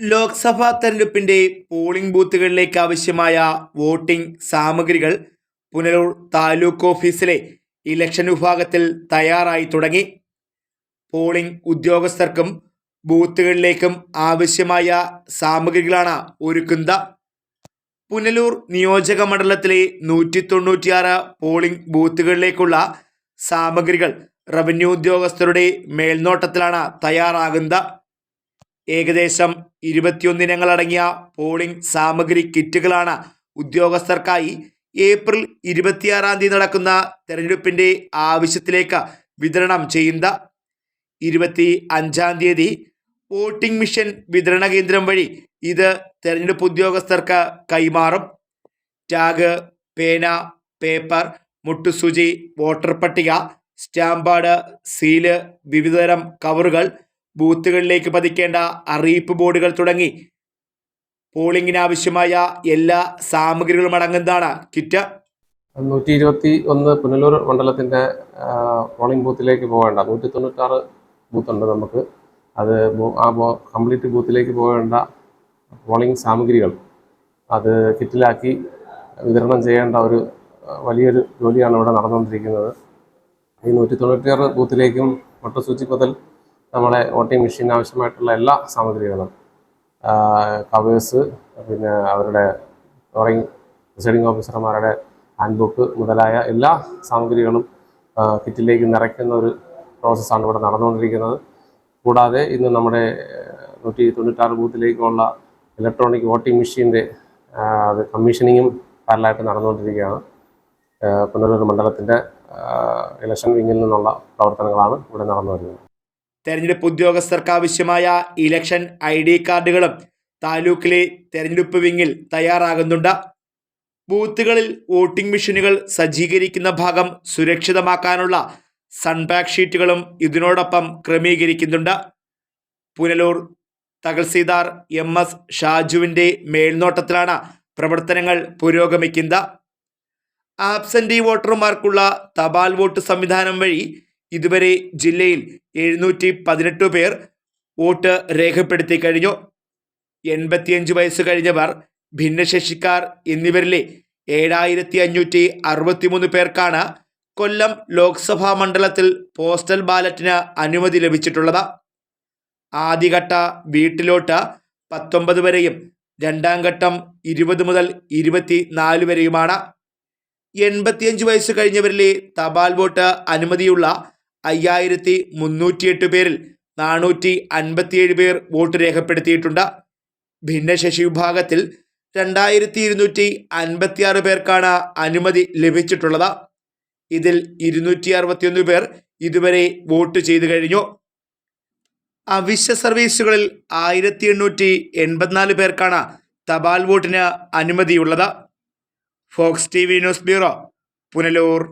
ലോക്സഭാ തെരഞ്ഞെടുപ്പിന്റെ പോളിംഗ് ബൂത്തുകളിലേക്ക് ആവശ്യമായ വോട്ടിംഗ് സാമഗ്രികൾ പുനലൂർ താലൂക്ക് ഓഫീസിലെ ഇലക്ഷൻ വിഭാഗത്തിൽ തയ്യാറായി തുടങ്ങി. പോളിംഗ് ഉദ്യോഗസ്ഥർക്കും ബൂത്തുകളിലേക്കും ആവശ്യമായ സാമഗ്രികളാണ് ഒരുക്കുന്നത്. പുനലൂർ നിയോജക മണ്ഡലത്തിലെ നൂറ്റി തൊണ്ണൂറ്റിയാറ് പോളിംഗ് ബൂത്തുകളിലേക്കുള്ള സാമഗ്രികൾ റവന്യൂ ഉദ്യോഗസ്ഥരുടെ മേൽനോട്ടത്തിലാണ് തയ്യാറാകുന്നത്. ഏകദേശം ഇരുപത്തിയൊന്നിനങ്ങളടങ്ങിയ പോളിംഗ് സാമഗ്രി കിറ്റുകളാണ് ഉദ്യോഗസ്ഥർക്കായി ഏപ്രിൽ ഇരുപത്തിയാറാം തീയതി നടക്കുന്ന തെരഞ്ഞെടുപ്പിന്റെ ആവശ്യത്തിലേക്ക് വിതരണം ചെയ്യുന്ന ഇരുപത്തി അഞ്ചാം തീയതി വോട്ടിംഗ് മിഷൻ വിതരണ കേന്ദ്രം വഴി ഇത് തെരഞ്ഞെടുപ്പ് ഉദ്യോഗസ്ഥർക്ക് കൈമാറും. ടാഗ് പേന പേപ്പർ മുട്ടുസൂചി വോട്ടർ പട്ടിക സ്റ്റാമ്പാഡ് സീൽ വിവിധതരം കവറുകൾ ബൂത്തുകളിലേക്ക് പതിക്കേണ്ട അറിയിപ്പ് ബോർഡുകൾ തുടങ്ങി. പോളിംഗിന് ആവശ്യമായ എല്ലാ സാമഗ്രികളും അടങ്ങുന്നതാണ് കിറ്റ്. നൂറ്റി ഇരുപത്തി ഒന്ന് പുനലൂർ മണ്ഡലത്തിന്റെ പോളിംഗ് ബൂത്തിലേക്ക് പോകേണ്ട. നൂറ്റി തൊണ്ണൂറ്റാറ് ബൂത്തുണ്ട് നമുക്ക്. അത് ആ കംപ്ലീറ്റ് ബൂത്തിലേക്ക് പോകേണ്ട പോളിംഗ് സാമഗ്രികൾ. അത് കിറ്റിലാക്കി വിതരണം ചെയ്യേണ്ട ഒരു വലിയൊരു ജോലിയാണ് ഇവിടെ നടന്നുകൊണ്ടിരിക്കുന്നത്. ഈ നൂറ്റി തൊണ്ണൂറ്റിയാറ് ബൂത്തിലേക്കും വോട്ടർ മുതൽ നമ്മളെ വോട്ടിംഗ് മെഷീൻ ആവശ്യമായിട്ടുള്ള എല്ലാ സാമഗ്രികളും കവേഴ്സ് പിന്നെ അവരുടെ ഡ്രോയിങ് പ്രിസൈഡിംഗ് ഓഫീസർമാരുടെ ഹാൻഡ് ബുക്ക് മുതലായ എല്ലാ സാമഗ്രികളും കിറ്റിലേക്ക് നിറയ്ക്കുന്ന ഒരു പ്രോസസ്സാണ് ഇവിടെ നടന്നുകൊണ്ടിരിക്കുന്നത്. കൂടാതെ ഇന്ന് നമ്മുടെ നൂറ്റി തൊണ്ണൂറ്റാറ് ബൂത്തിലേക്കുള്ള ഇലക്ട്രോണിക് വോട്ടിംഗ് മെഷീന്റെ അത് കമ്മീഷനിങ്ങും പാരലായിട്ട് നടന്നുകൊണ്ടിരിക്കുകയാണ്. പുനലൂർ മണ്ഡലത്തിന്റെ ഇലക്ഷൻ വിങ്ങിൽ നിന്നുള്ള പ്രവർത്തനങ്ങളാണ് ഇവിടെ നടന്നു വരുന്നത് തെരഞ്ഞെടുപ്പ് ഉദ്യോഗസ്ഥർക്ക് ആവശ്യമായ ഇലക്ഷൻ ഐ ഡി കാർഡുകളും താലൂക്കിലെ തെരഞ്ഞെടുപ്പ് വിങ്ങിൽ തയ്യാറാകുന്നുണ്ട്. ബൂത്തുകളിൽ വോട്ടിംഗ് മെഷീനുകൾ സജ്ജീകരിക്കുന്ന ഭാഗം സുരക്ഷിതമാക്കാനുള്ള സൺബാക്ക് ഷീറ്റുകളും ഇതിനോടൊപ്പം ക്രമീകരിക്കുന്നുണ്ട്. പുനലൂർ തഹസീൽദാർ എം എസ് ഷാജുവിന്റെ മേൽനോട്ടത്തിലാണ് പ്രവർത്തനങ്ങൾ പുരോഗമിക്കുന്നത്. ആബ്സെന്റി വോട്ടർമാർക്കുള്ള തപാൽ വോട്ട് സംവിധാനം വഴി ഇതുവരെ ജില്ലയിൽ എഴുന്നൂറ്റി പതിനെട്ട് പേർ വോട്ട് രേഖപ്പെടുത്തി കഴിഞ്ഞു. എൺപത്തിയഞ്ച് വയസ്സ് കഴിഞ്ഞവർ ഭിന്നശേഷിക്കാർ എന്നിവരിലെ ഏഴായിരത്തി അഞ്ഞൂറ്റി അറുപത്തിമൂന്ന് പേർക്കാണ് കൊല്ലം ലോക്സഭാ മണ്ഡലത്തിൽ പോസ്റ്റൽ ബാലറ്റിന് അനുമതി ലഭിച്ചിട്ടുള്ളത്. ആദ്യഘട്ട വീട്ടിലോട്ട് പത്തൊമ്പത് വരെയും രണ്ടാം ഘട്ടം ഇരുപത് മുതൽ ഇരുപത്തി നാല് വരെയുമാണ്. എൺപത്തിയഞ്ച് വയസ്സ് കഴിഞ്ഞവരിലെ തപാൽ വോട്ട് അനുമതിയുള്ള അയ്യായിരത്തി മുന്നൂറ്റിയെട്ട് പേരിൽ നാനൂറ്റി അൻപത്തിയേഴ് പേർ വോട്ട് രേഖപ്പെടുത്തിയിട്ടുണ്ട്. ഭിന്നശേഷി വിഭാഗത്തിൽ രണ്ടായിരത്തി ഇരുന്നൂറ്റി അൻപത്തിയാറ് പേർക്കാണ് അനുമതി ലഭിച്ചിട്ടുള്ളത്. ഇതിൽ ഇരുന്നൂറ്റി അറുപത്തിയൊന്ന് പേർ ഇതുവരെ വോട്ട് ചെയ്തു കഴിഞ്ഞു. അവശ്യ സർവീസുകളിൽ ആയിരത്തി എണ്ണൂറ്റി എൺപത്തിനാല് പേർക്കാണ് തപാൽ വോട്ടിന് അനുമതിയുള്ളത്. Fox T V news bureau Punalur.